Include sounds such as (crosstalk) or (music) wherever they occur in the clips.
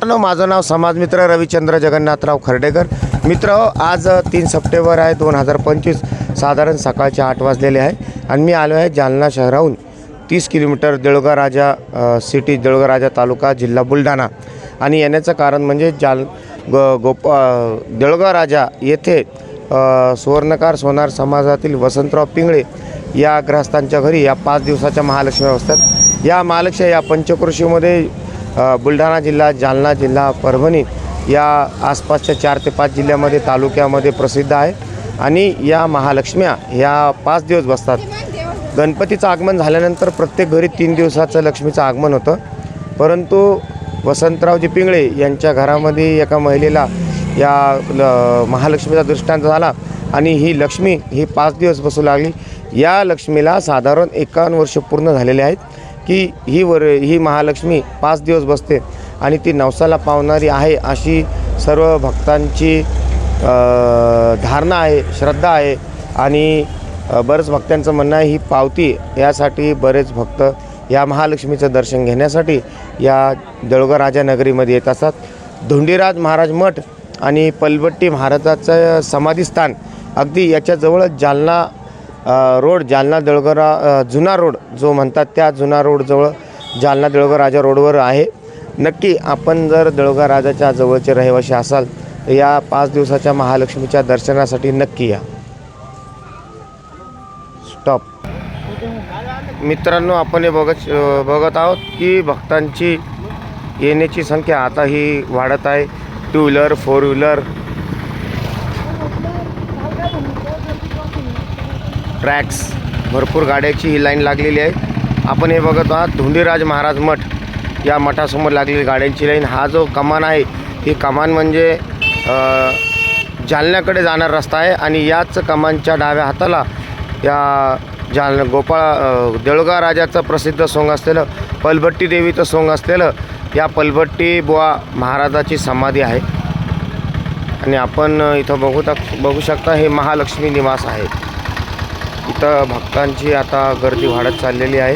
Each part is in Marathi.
माझं नाव समाजमित्र रविचंद्र जगन्नाथराव खर्डेकर. मित्र आज तीन सप्टेंबर आहे दोन हजार पंचवीस. साधारण सकाळचे आठ वाजलेले आहे आणि मी आलो आहे जालना शहराहून. तीस किलोमीटर देऊळगा राजा सिटी देऊळगा राजा तालुका जिल्हा बुलढाणा. आणि येण्याचं कारण म्हणजे जाल ग गोप अ, राजा येथे सुवर्णकार सोनार समाजातील वसंतराव पिंगळे या ग्रहस्थांच्या घरी या पाच दिवसाच्या महालक्ष्मी असतात. या महालक्ष्मी या पंचकृषीमध्ये बुलढाणा जिल्हा जालना जिल्हा परभणी या आसपासच्या चार ते पाच जिल्ह्यामध्ये तालुक्यामध्ये प्रसिद्ध आहे. आणि या महालक्ष्म्या ह्या पाच दिवस बसतात. गणपतीचं आगमन झाल्यानंतर प्रत्येक घरी तीन दिवसाचं लक्ष्मीचं आगमन होतं. परंतु वसंतरावजी पिंगळे यांच्या घरामध्ये एका महिलेला या ल महालक्ष्मीचा दृष्टांत झाला आणि ही लक्ष्मी ही पाच दिवस बसू लागली. या लक्ष्मीला साधारण एकावन्न वर्ष पूर्ण झालेले आहेत. की ही वर ही महालक्ष्मी पाच दिवस बसते आणि ती नवसाला पावणारी आहे अशी सर्व भक्तांची धारणा आहे श्रद्धा आहे. आणि बरेच भक्तांचं म्हणणं आहे ही पावती यासाठी बरेच भक्त या महालक्ष्मीचं दर्शन घेण्यासाठी या देऊळगा राजा नगरीमध्ये येत असतात. धोंडीराज महाराज मठ आणि पलबट्टी महाराजाचं समाधीस्थान अगदी याच्याजवळच जालना रोड जालना देळगरा जुना रोड जो म्हणतात त्या जुना रोडजवळ जालना देऊळगा राजा रोडवर आहे. नक्की आपण जर देऊळगा राजाच्या जवळचे रहिवासी असाल तर या पाच दिवसाच्या महालक्ष्मीच्या दर्शनासाठी नक्की या. स्टॉप मित्रांनो आपण हे बघत बघत आहोत की भक्तांची येण्याची संख्या आता ही वाढत आहे. Two wheeler four wheeler trucks भरपूर गाड्याची ही लाईन लागलेली आहे. आपण हे बघत आहात धुंडीराज महाराज मठ या मठासमोर लागलेली गाड्यांची लाईन. हा जो कमान आहे ही कमान म्हणजे जालन्याकडे जाणारा रस्ता आहे आणि याच कमानच्या डाव्या हाताला या जाल गोपाळ देळगा राजाचं प्रसिद्ध सोंग असलेलं पलभट्टी देवीचं सोंग असलेलं या पलभट्टी बुवा महाराजाची समाधी आहे. आणि आपण इथं बघू तक बघू शकता हे महालक्ष्मी निवास आहे. इथं भक्तांची आता गर्दी वाढत चाललेली आहे.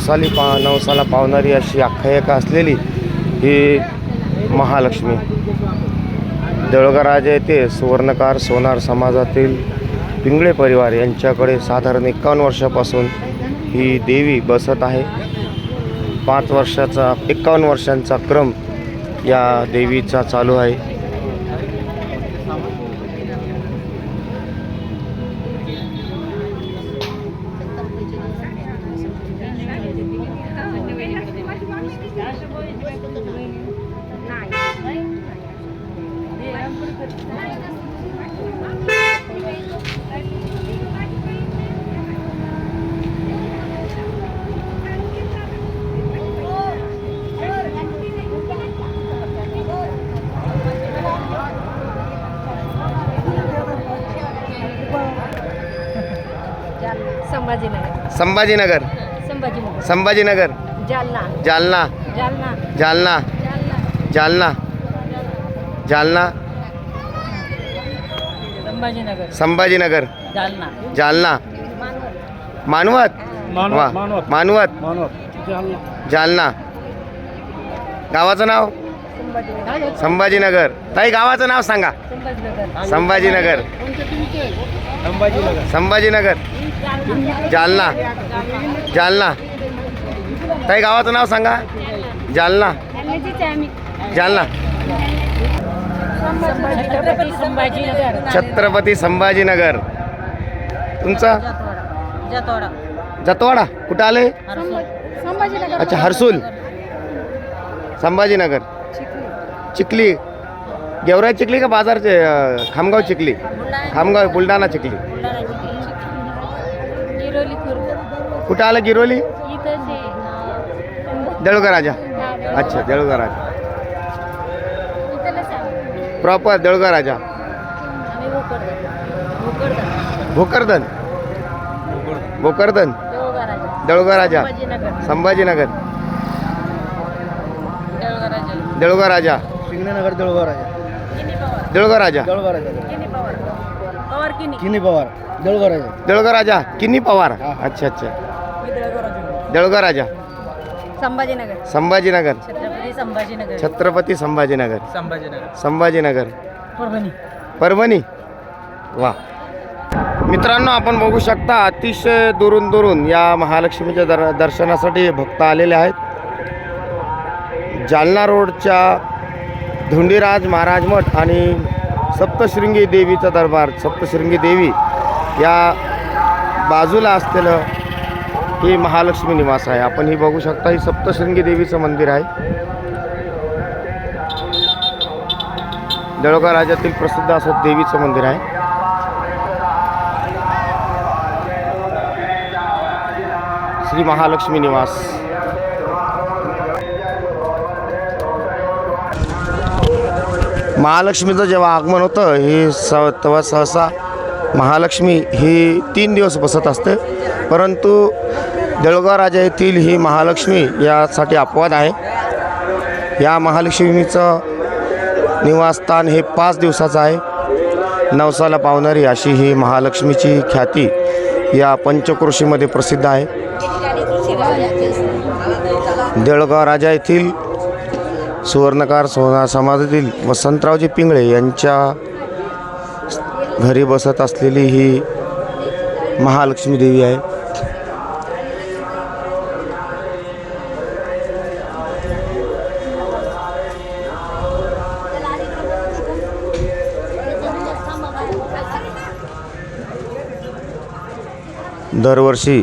नवसाली पा नवसाला पावणारी अशी आख्यायिका असलेली ही महालक्ष्मी. देऊळगा राजा येथे सुवर्णकार सोनार समाजातील पिंगळे परिवार यांच्याकडे साधारण एकावन्न वर्षापासून ही देवी बसत आहे. पाच वर्षाचा एकावन्न वर्षांचा क्रम या देवीचा चालू आहे. संभाजीनगर. संभाजीनगर. संभाजीनगर. जालना. जालना. जालना. जालना. जालना. जालना. संभाजीनगर. संभाजीनगर. जालना. जालना. मानवत. वा. मानवत. जालना. गावाचं नाव? संभाजीनगर. संभाजीनगर. ताई गावाचं नाव सांगा. संभाजीनगर. संभाजीनगर. संभाजीनगर. जालना. जालना. ताई गावाचं नाव सांगा. जालना. जालना. छत्रपती संभाजीनगर. छत्रपती संभाजीनगर तुमचं? जतोडा जतवाडा. कुठं आले? संभाजीनगर. अच्छा हर्सूल. संभाजीनगर. चिखली. गेवराई चिखली का बाजारचे खामगाव चिखली? खामगाव बुलढाणा चिखली गिरोली खुर्द कुठं आलं गिरोली देऊळगा राजा अच्छा देऊळगा राजा प्रॉपर देऊळगा राजा भोकरदन भोकरदन दळगा राजा संभाजीनगर देळगा राजा शिंगणेनगर देऊळगाव राजा किनी पवार देळगा राजा देऊळगाव राजा किनी पवार पवार किनी किनी पवार देऊळगाव राजा देळगा राजा किन्नी पवार हा. अच्छा अच्छा देळगा राजा? संभाजीनगर. संभाजीनगर. छत्रपती संभाजीनगर. छत्रपती संभाजीनगर. संभाजीनगर. संभाजीनगर. परभणी. परभणी? वा. मित्रांनो आपण बघू शकता अतिशय दुरून दुरून या महालक्ष्मीच्या दर दर्शनासाठी भक्त आलेले आहेत. जालना रोडच्या धुंडीराज महाराज मठ आणि सप्तशृंगी देवीचा दरबार सप्तशृंगी देवी या बाजूला असलेलं हे महालक्ष्मी निवास आहे. आपण ही बघू शकता ही सप्तशृंगी देवीचं मंदिर आहे. दळोगा राज्यातील प्रसिद्ध असं देवीचं मंदिर आहे. श्री महालक्ष्मी निवास. महालक्ष्मीचं जेव्हा आगमन होतं हे स तेव्हा सहसा महालक्ष्मी ही तीन दिवस बसत असते. परंतु देळगाव राजा येथील ही महालक्ष्मी यासाठी अपवाद आहे. या महालक्ष्मीचं निवासस्थान हे पाच दिवसाचं आहे. नवसाला पावणारी अशी ही महालक्ष्मीची ख्याती या पंचक्रोशीमध्ये प्रसिद्ध आहे. देळगाव राजा येथील सुवर्णकार सोना समाजातील वसंतरावजी पिंगळे यांच्या घरी बसत असलेली ही महालक्ष्मी देवी आहे. दरवर्षी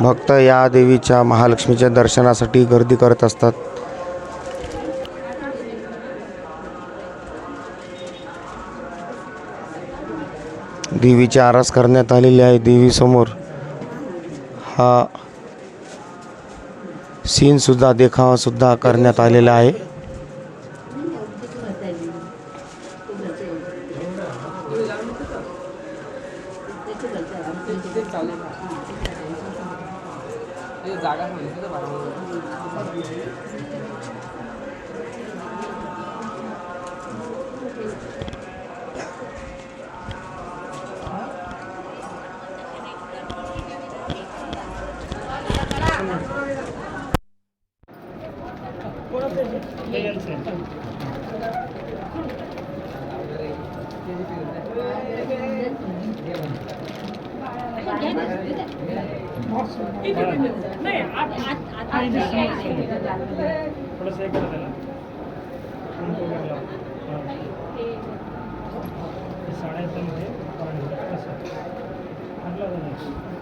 भक्त या देवीच्या महालक्ष्मीच्या दर्शनासाठी गर्दी करत असतात. देवीची आरास करण्यात आलेली आहे देवीसमोर. हा सीनसुद्धा देखावासुद्धा करण्यात आलेला आहे.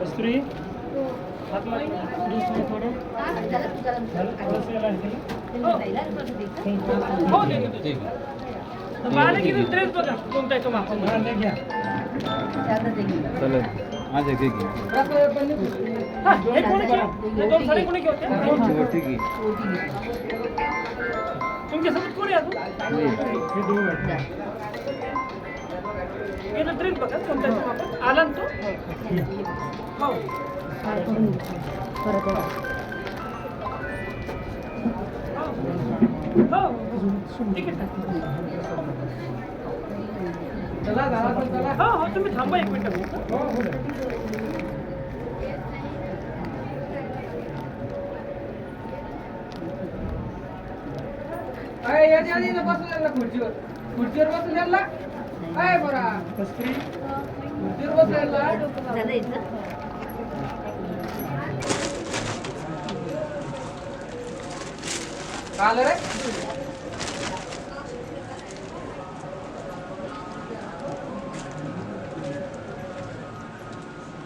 कस्तुरी हात लाग थोडं थोडंसं याला हे केलं. हो, देतो, देतो. बाळाला किती ड्रेस बघा कोणता आहे तो मागचा. हा, ते घ्या. हा, हे? हे दोन साडी कोणी केलं? तुमच्यासोबत कोणी अजून? हे आहेत. याचा ड्रेस बघा कोणता आहे तो वापर. आला ना तो हो हो ठीक आहे हो हो तुम्ही थांबा एक मिनिट. खुर्चीवर. खुर्चीवर बसलेला काय बरा. खुर्चीवर बसलेला काल रे?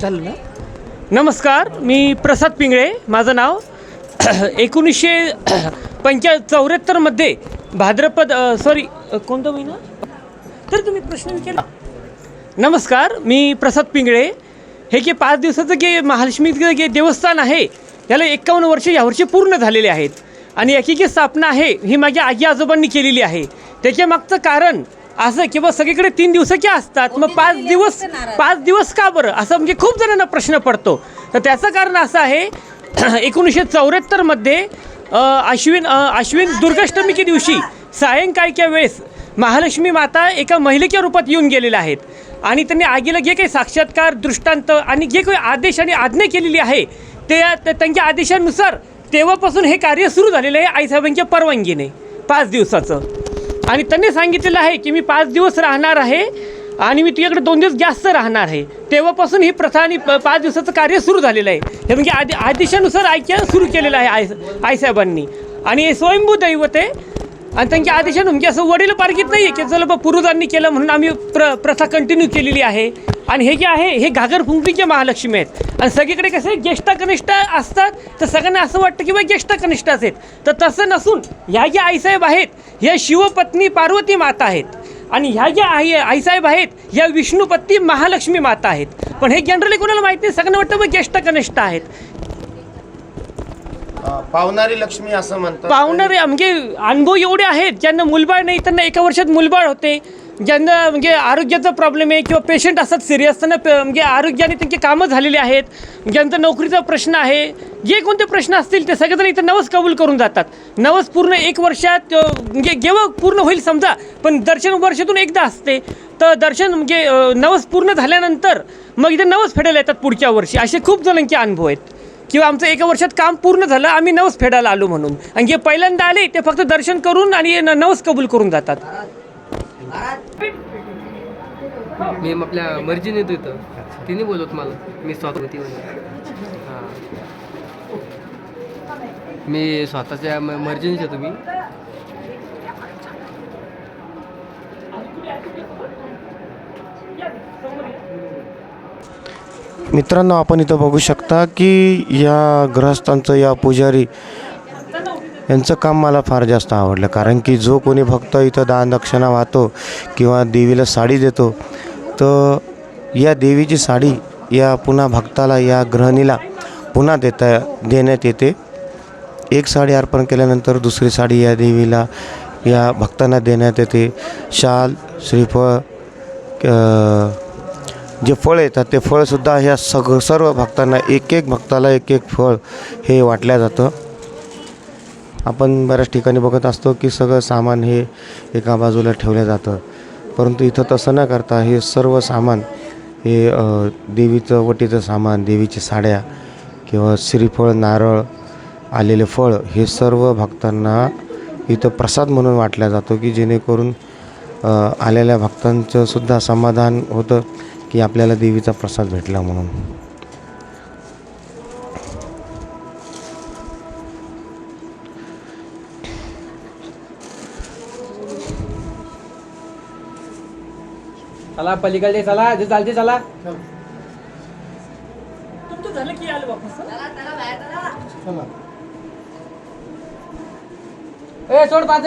चालू ना नमस्कार मी प्रसाद पिंगळे माझं नाव एकोणीसशे पंचा चौऱ्याहत्तरमध्ये भाद्रपद सॉरी कोणता महिना? तर तुम्ही प्रश्न विचारला. नमस्कार मी प्रसाद पिंगळे. हे जे पाच दिवसाचं जे महालक्ष्मीचं जे देवस्थान आहे याला एक्कावन्न वर्ष यावर्षी पूर्ण झालेले आहेत. आणि याची जी स्थापना आहे ही माझ्या आजी आजोबांनी केलेली आहे. त्याच्या मागचं कारण असं किंवा सगळीकडे तीन दिवसाचे असतात. मग पाच दिवस पाच दिवस का बरं? असं म्हणजे खूप जणांना प्रश्न पडतो. तर त्याचं कारण असं आहे (clears throat) एकोणीसशे चौऱ्याहत्तरमध्ये अश्विन अश्विन दुर्गाष्टमीच्या दिवशी सायंकाळच्या वेळेस महालक्ष्मी माता एका महिलेच्या रूपात येऊन गेलेल्या आहेत. आणि त्यांनी आगीला जे काही साक्षात्कार दृष्टांत आणि जे काही आदेश आणि आज्ञा केलेली आहे ते त्यांच्या आदेशानुसार तेव्हापासून हे कार्य सुरू झालेलं आहे आईसाहेबांच्या परवानगीने पाच दिवसाचं. आणि त्यांनी सांगितलेलं आहे की मी पाच दिवस राहणार आहे आणि मी तुझ्याकडे दोन दिवस जास्त राहणार आहे. तेव्हापासून ही प्रथा आणि प- पाच दिवसाचं कार्य सुरू झालेलं आहे. हे म्हणजे आदे आदेशानुसार ऐक्य सुरू केलेलं आहे आई आईसाहेबांनी. आणि हे स्वयंभू दैवत आहे आणि त्यांच्या आदेशानं म्हणजे असं वडील पारखीत नाही आहे की चला बा पूर्वजांनी केलं म्हणून आम्ही प्र प्रथा कंटिन्यू केलेली आहे. आणि हे जे आहे हे घागर फुंकरीचे महालक्ष्मी आहेत. आणि सगळीकडे कसे ज्येष्ठ कनिष्ठ असतात तर सगळ्यांना असं वाटतं की बा ज्येष्ठ कनिष्ठ आहेत. तर तसं नसून ह्या ज्या आईसाहेब आहेत ह्या शिवपत्नी पार्वती माता आहेत. आणि ह्या ज्या आई आईसाहेब आहेत या विष्णुपत्ती महालक्ष्मी माता आहेत. पण हे जनरली कोणाला माहिती नाही सगळ्यांना वाटतं बा ज्येष्ठ कनिष्ठ आहेत. पावणारी लक्ष्मी असं म्हणतात. पावणारे म्हणजे अनुभव एवढे आहेत ज्यांना मुलबाळ नाही त्यांना एका वर्षात मुलबाळ होते. ज्यांना म्हणजे आरोग्याचा प्रॉब्लेम आहे किंवा पेशंट असतात सिरियस त्यांना पे- म्हणजे आरोग्याने त्यांची कामं झालेली आहेत. ज्यांचा नोकरीचा प्रश्न आहे जे कोणते प्रश्न असतील ते सगळेजण इथं नवस कबूल करून जातात. नवस पूर्ण एक वर्षात म्हणजे जेव्हा पूर्ण होईल समजा पण दर्शन वर्षातून एकदा असते. तर दर्शन म्हणजे नवस पूर्ण झाल्यानंतर मग इथे नवस फेडायला येतात पुढच्या वर्षी. असे खूप जणांचे अनुभव आहेत. किंवा आमचं एका वर्षात काम पूर्ण झालं आम्ही नवस फेडायला आलो म्हणून. आणि जे पहिल्यांदा आले ते फक्त दर्शन करून आणि नवस कबूल करून जातात. मी आपल्या मर्जीने येतो इथं. तिने बोलवत मला. मी स्वतः होती म्हणून हां. मी स्वतःच्या म- मर्जीनेच येतो मी मित्रांनो आपण इथं बघू शकता की या ग्रहस्थांचं या पुजारी यांचं काम मला फार जास्त आवडलं. कारण की जो कोणी भक्त इथं दान दक्षिणा वाहतो किंवा देवीला साडी देतो तर या देवीची साडी या पुन्हा भक्ताला या ग्रहणीला पुन्हा देता देण्यात येते. एक साडी अर्पण केल्यानंतर दुसरी साडी या देवीला या भक्तांना देण्यात येते. शाल श्रीफळ जे फळ येतात ते फळसुद्धा ह्या सग सर्व भक्तांना एक एक भक्ताला एक एक फळ हे वाटल्या जातं. आपण बऱ्याच ठिकाणी बघत असतो की सगळं सामान हे एका बाजूला ठेवलं जातं. परंतु इथं तसं न करता हे सर्व सामान हे देवीचं वटीचं सामान देवीची साड्या किंवा श्रीफळ नारळ आलेले फळ हे सर्व भक्तांना इथं प्रसाद म्हणून वाटला जातो की जेणेकरून आलेल्या भक्तांचं सुद्धा समाधान होतं. की आपल्याला देवीचा प्रसाद भेटला म्हणून. चला पलीकडले चला जे चालते चला. तुमचं झालं की आलं वापस ए सोड पाच